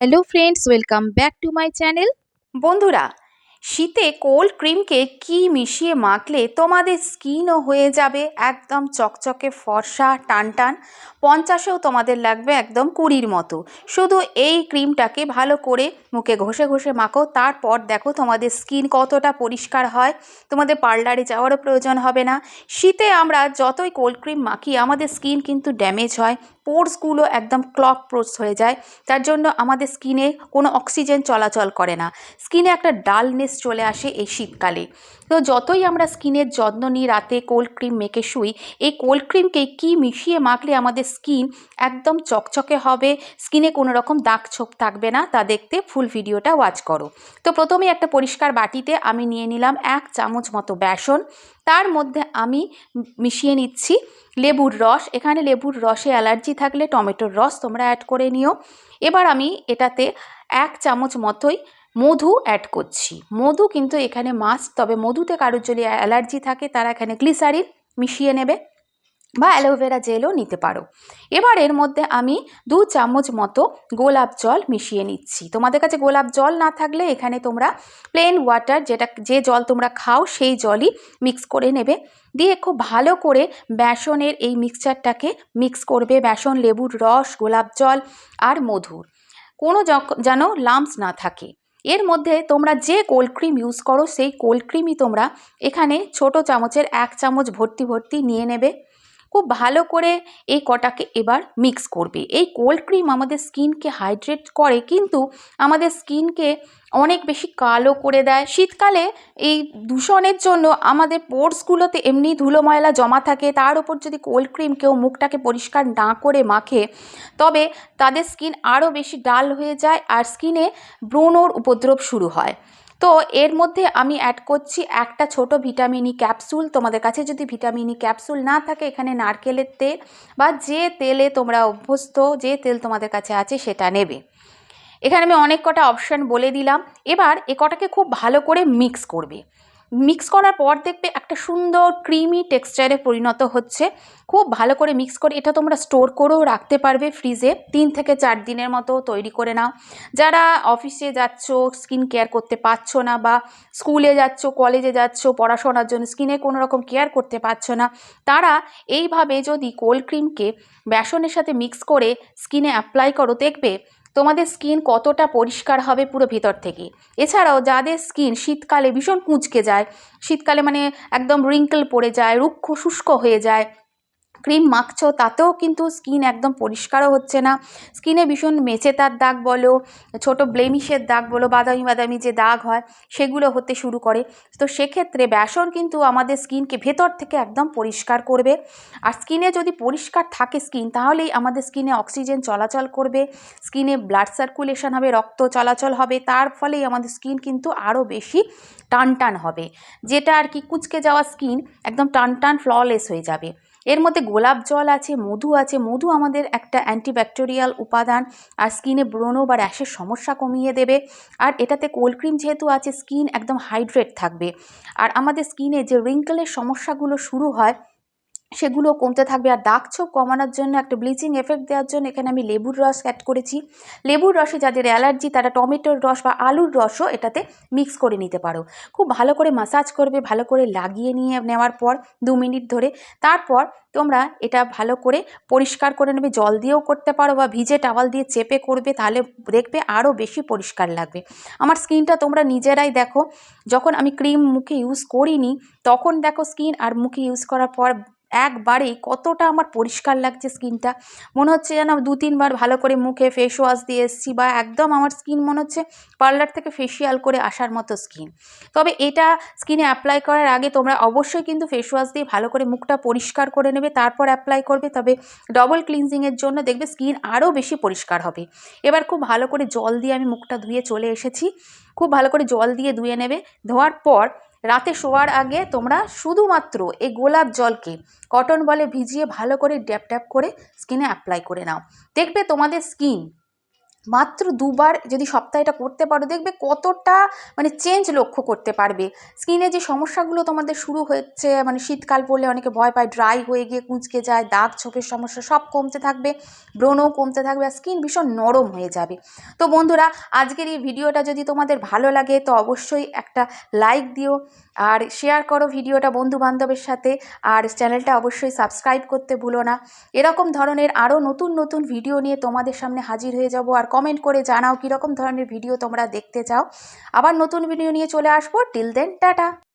Hello friends welcome back to my channel বন্ধুরা, শীতে cold ক্রিমকে কি মিশিয়ে মাখলে তোমাদের স্কিনও হয়ে যাবে? একদম চকচকে, ফর্সা টান টান পঞ্চাশেও তোমাদের লাগবে একদম কুড়ির মতো। শুধু এই ক্রিমটাকে ভালো করে মুখে ঘষে ঘষে মাখো, তারপর দেখো তোমাদের স্কিন কতটা পরিষ্কার হয়। তোমাদের পার্লারে যাওয়ারও প্রয়োজন হবে না। শীতে আমরা যতই কোল্ড ক্রিম মাখি, আমাদের স্কিন কিন্তু ড্যামেজ হয়। পোর্সগুলো একদম ক্লক প্রোস হয়ে যায়। তার জন্য আমাদের স্কিনে কোনো অক্সিজেন চলাচল করে না। স্কিনে একটা ডালনেস চলে আসে এই শীতকালে। তো যতই আমরা স্কিনের যত্ন নিই, রাতে কোল্ড ক্রিম মেখে শুই, এই কোল্ড ক্রিমকে কি মিশিয়ে মাখলে আমাদের স্কিন একদম চকচকে হবে, স্কিনে কোনো রকম দাগ ছোপ থাকবে না, তা দেখতে ফুল ভিডিওটা ওয়াচ করো। তো প্রথমে একটা পরিষ্কার বাটিতে আমি নিয়ে নিলাম এক চামচ মতো বেসন, তার মধ্যে আমি মিশিয়ে নিচ্ছি লেবুর রস, এখানে লেবুর রসে অ্যালার্জি থাকলে টমেটোর রস তোমরা অ্যাড করে নিও। এবার আমি এটাতে এক চামচ মতোই মধু অ্যাড করছি। মধু কিন্তু এখানে মাস্ট তবে মধুতে কারোর যদি অ্যালার্জি থাকে, তারা এখানে গ্লিসারিন মিশিয়ে নেবে বা অ্যালোভেরা জেলও নিতে পারো। এবার এর মধ্যে আমি দু চামচ মতো গোলাপ জল মিশিয়ে নিচ্ছি। তোমাদের কাছে গোলাপ জল না থাকলে এখানে তোমরা প্লেন ওয়াটার যেটা, যে জল তোমরা খাও, সেই জলই মিক্স করে নেবে। দিয়ে খুব ভালো করে বেসনের এই মিক্সচারটাকে মিক্স করবে। বেসন, লেবুর রস, গোলাপ জল আর মধুর কোনো যেন লাম্পস না থাকে। এর মধ্যে তোমরা যে কোল্ড ক্রিম ইউজ করো, সেই কোল্ড ক্রিমই তোমরা এখানে ছোট চামচের এক চামচ ভর্তি ভর্তি নিয়ে নেবে। খুব ভালো করে এই কটাকে এবার মিক্স করবে। এই কোল্ড ক্রিম আমাদের স্কিনকে হাইড্রেট করে, কিন্তু আমাদের স্কিনকে অনেক বেশি কালো করে দেয়। শীতকালে এই দূষণের জন্য আমাদের পোর্সগুলোতে এমনি ধুলো ময়লা জমা থাকে, তার উপর যদি কোল্ড ক্রিম কেউ মুখটাকে পরিষ্কার না করে মাখে, তবে তাদের স্কিন আরও বেশি ডাল হয়ে যায় আর স্কিনে ব্রণর উপদ্রব শুরু হয়। তো এর মধ্যে আমি অ্যাড করছি একটা ছোট ভিটামিনি ক্যাপসুল তোমাদের কাছে যদি ভিটামিনি ক্যাপসুল না থাকে, এখানে নারকেলের তেল বা যে তেলে তোমরা অভ্যস্ত, যে তেল তোমাদের কাছে আছে সেটা নেবে। এখানে আমি অনেক কটা অপশান বলে দিলাম। এবার এ কটাকে খুব ভালো করে মিক্স করবে। মিক্স করার পর দেখবে একটা সুন্দর ক্রিমি টেক্সচারে পরিণত হচ্ছে। খুব ভালো করে মিক্স করে এটা তোমরা স্টোর করেও রাখতে পারবে ফ্রিজে তিন থেকে চার দিনের মতো তৈরি করে নাও। যারা অফিসে যাচ্ছ স্কিন কেয়ার করতে পারছ না বা স্কুলে যাচ্ছ কলেজে যাচ্ছ, পড়াশোনার জন্য স্কিনে কোনো রকম কেয়ার করতে পারছ না, তারা এইভাবে যদি কোল্ড ক্রিমকে বেসনের সাথে মিক্স করে স্কিনে অ্যাপ্লাই করো, দেখবে তোমাদের স্কিন কতটা পরিষ্কার হবে পুরো ভেতর থেকে। এছাড়াও যাদের স্কিন শীতকালে ভীষণ কুঁচকে যায়, শীতকালে মানে একদম রিঙ্কেল পড়ে যায়, রুক্ষ শুষ্ক হয়ে যায় ক্রিম মাখছো, তাতেও কিন্তু স্কিন একদম পরিষ্কারও হচ্ছে না। স্কিনে ভীষণ মেচেতার দাগ বলো, ছোট ব্লেমিশের দাগ বলো, বাদামি বাদামি যে দাগ হয়, সেগুলো হতে শুরু করে। তো সেক্ষেত্রে বেসন কিন্তু আমাদের স্কিনকে ভেতর থেকে একদম পরিষ্কার করবে। আর স্কিনে যদি পরিষ্কার থাকে স্কিন, তাহলেই আমাদের স্কিনে অক্সিজেন চলাচল করবে, স্কিনে ব্লাড সার্কুলেশন হবে, রক্ত চলাচল হবে, তার ফলেই আমাদের স্কিন কিন্তু আরও বেশি টান টান হবে। যেটা আর কি কুচকে যাওয়া স্কিন একদম টান টান ফ্ললেস হয়ে যাবে। এর মধ্যে গোলাপ জল আছে, মধু আছে। মধু আমাদের একটা অ্যান্টিব্যাকটেরিয়াল উপাদান, আর স্কিনে ব্রণ বা র্যাশের সমস্যা কমিয়ে দেবে। আর এটাতে কোল্ড ক্রিম যেহেতু আছে স্কিন একদম হাইড্রেট থাকবে। আর আমাদের স্কিনে যে রিঙ্কেলের সমস্যাগুলো শুরু হয় সেগুলো কমতে থাকবে। আর দাগ ছোপ কমানোর জন্য একটা ব্লিচিং এফেক্ট দেওয়ার জন্য এখানে আমি লেবুর রস অ্যাড করেছি। লেবুর রসে যাদের অ্যালার্জি, তারা টমেটোর রস বা আলুর রসও এটাতে মিক্স করে নিতে পারো। খুব ভালো করে মাসাজ করবে, ভালো করে লাগিয়ে নিয়ে নেওয়ার পর দু মিনিট ধরে। তারপর তোমরা এটা ভালো করে পরিষ্কার করে নেবে। জল দিয়েও করতে পারো বা ভিজে টাওয়াল দিয়ে চেপে করবে, তাহলে দেখবে আরও বেশি পরিষ্কার লাগবে। আমার স্কিনটা তোমরা নিজেরাই দেখো। যখন আমি ক্রিম মুখে ইউজ করিনি, তখন দেখো স্কিন আর মুখে ইউজ করার পর একবারেই কতটা আমার পরিষ্কার লাগছে স্কিনটা। মনে হচ্ছে যেন দু তিনবার ভালো করে মুখে ফেস ওয়াশ দিয়ে এসেছি বা একদম আমার স্কিন মনে হচ্ছে পার্লার থেকে ফেসিয়াল করে আসার মতো স্কিন। তবে এটা স্কিনে অ্যাপ্লাই করার আগে তোমরা অবশ্যই কিন্তু ফেস ওয়াশ দিয়ে ভালো করে মুখটা পরিষ্কার করে নেবে, তারপর অ্যাপ্লাই করবে। তবে ডবল ক্লিনজিংয়ের জন্য দেখবে স্কিন আরও বেশি পরিষ্কার হবে। এবার খুব ভালো করে জল দিয়ে আমি মুখটা ধুয়ে চলে এসেছি। খুব ভালো করে জল দিয়ে ধুয়ে নেবে। ধোয়ার পর রাতে শোয়ার আগে তোমরা শুধুমাত্র এই গোলাপ জলকে কটন বলে ভিজিয়ে ভালো করে ড্যাপ ড্যাপ করে স্কিনে অ্যাপ্লাই করে নাও। দেখবে তোমাদের স্কিন মাত্র দুবার যদি সপ্তাহে এটা করতে পারো, দেখবে কতটা মানে চেঞ্জ লক্ষ্য করতে পারবে। স্কিনে যে সমস্যাগুলো তোমাদের শুরু হচ্ছে মানে শীতকাল পড়লে অনেকে ভয় পায় ড্রাই হয়ে গিয়ে কুঁচকে যায়, দাগ, ছোপের সমস্যা সব কমতে থাকবে, ব্রণও কমতে থাকবে আর স্কিন ভীষণ নরম হয়ে যাবে। তো বন্ধুরা, আজকের এই ভিডিওটা যদি তোমাদের ভালো লাগে, তো অবশ্যই একটা লাইক দিও আর শেয়ার করো ভিডিওটা বন্ধু বান্ধবের সাথে আর চ্যানেলটা অবশ্যই সাবস্ক্রাইব করতে ভুলো না। এরকম ধরনের আরও নতুন নতুন ভিডিও নিয়ে তোমাদের সামনে হাজির হয়ে যাব আর কমেন্ট করে জানাও কীরকম ধরনের ভিডিও তোমরা দেখতে চাও। আবার নতুন ভিডিও নিয়ে চলে আসব। Till then tata.